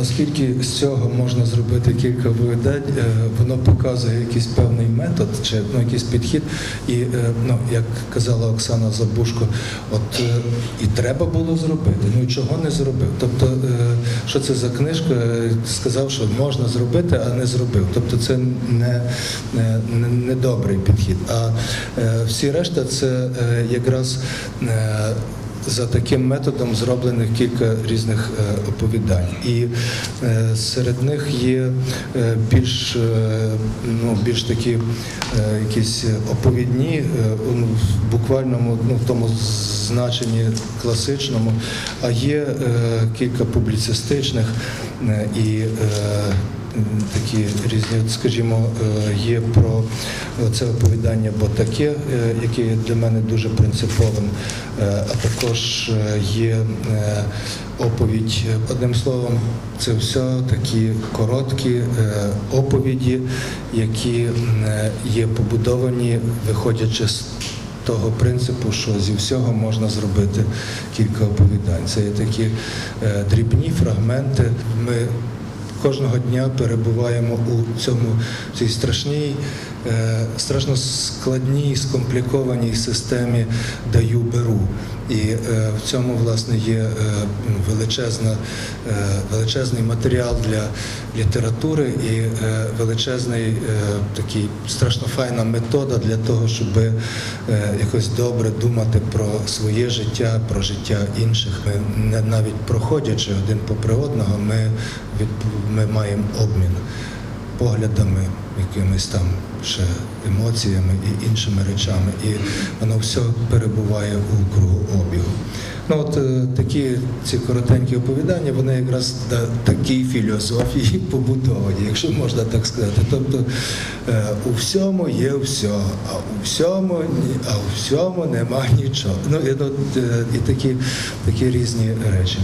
Оскільки з цього можна зробити кілька оповідань, е, воно показує якийсь певний метод чи ну, якийсь підхід. І е, ну, як казала Оксана Забушко, от е, і треба було зробити. Ну і чого не зробив? Тобто, що це за книжка? Сказав, що можна зробити, а не зробив. Тобто, це не, не, не, добрий підхід. А всі решта це якраз. За таким методом зроблених кілька різних е, оповідань, і е, серед них є е, більш, ну, більш такі якісь оповідні, ну, в буквальному, ну, в тому значенні класичному, а є кілька публіцистичних і такі різні, скажімо, е, є про це оповідання, бо таке, е, яке для мене дуже принциповим, е, а також є оповідь. Одним словом, це все такі короткі оповіді, які є побудовані, виходячи з того принципу, що зі всього можна зробити кілька оповідань. Це є такі дрібні фрагменти. Ми кожного дня перебуваємо у цьому цій страшній, е, страшно складній, скомплікованій системі даю беру. І е, в цьому власне є е, величезна, величезний матеріал для літератури і величезний такий страшно файна метода для того, щоб якось добре думати про своє життя, про життя інших. Ми навіть проходячи один попри одного, ми від, ми маємо обмін поглядами, якимись там ще емоціями і іншими речами, і воно все перебуває у кругу обігу. Ну от е, такі ці коротенькі оповідання, вони якраз на такій філософії побудовані, якщо можна так сказати. Тобто е, у всьому є все, а у всьому а у всьому нема нічого. Ну і, е, і такі, такі різні речі.